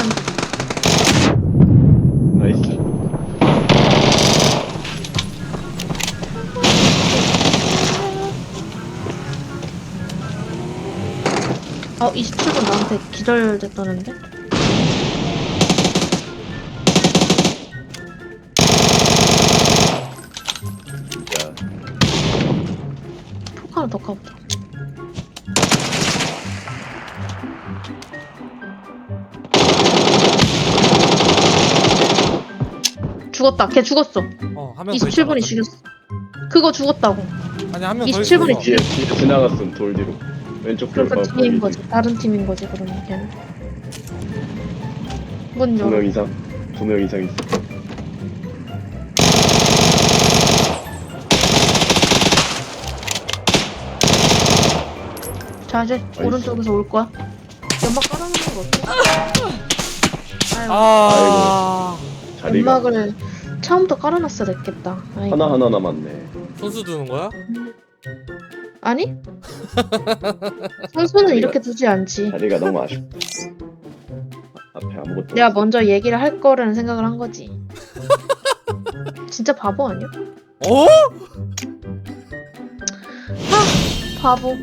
안 보고. 나이스. 어, 27분 나한테 기절됐다는데? 포카를 더 까보자. 죽었다. 걔 죽었어. 어, 한명더 27분이 있잖아. 죽였어. 그거 죽었다고. 아니, 한 명더 27분이 있어. 뒤에 뒤에 지나갔음 돌 뒤로. 왼쪽 돌 그러니까 봐 팀인 거지. 다른 팀인 거지 그러면 걔는. 문 열어. 두명 이상 두 명 이상 있어. 자 이제 오른쪽에서 올 거야? 연막 깔아놓는 거 어때? 아이고. 아, 자리가 연막을 처음부터 깔아놨어야 됐겠다. 하나 하나 남았네 선수 두는 거야? 아니? 선수는 이렇게 두지 않지 자리가 너무 아쉽다 앞에 아무것도 내가 없어. 먼저 얘기를 할 거라는 생각을 한 거지 진짜 바보 아니야? 어? 바보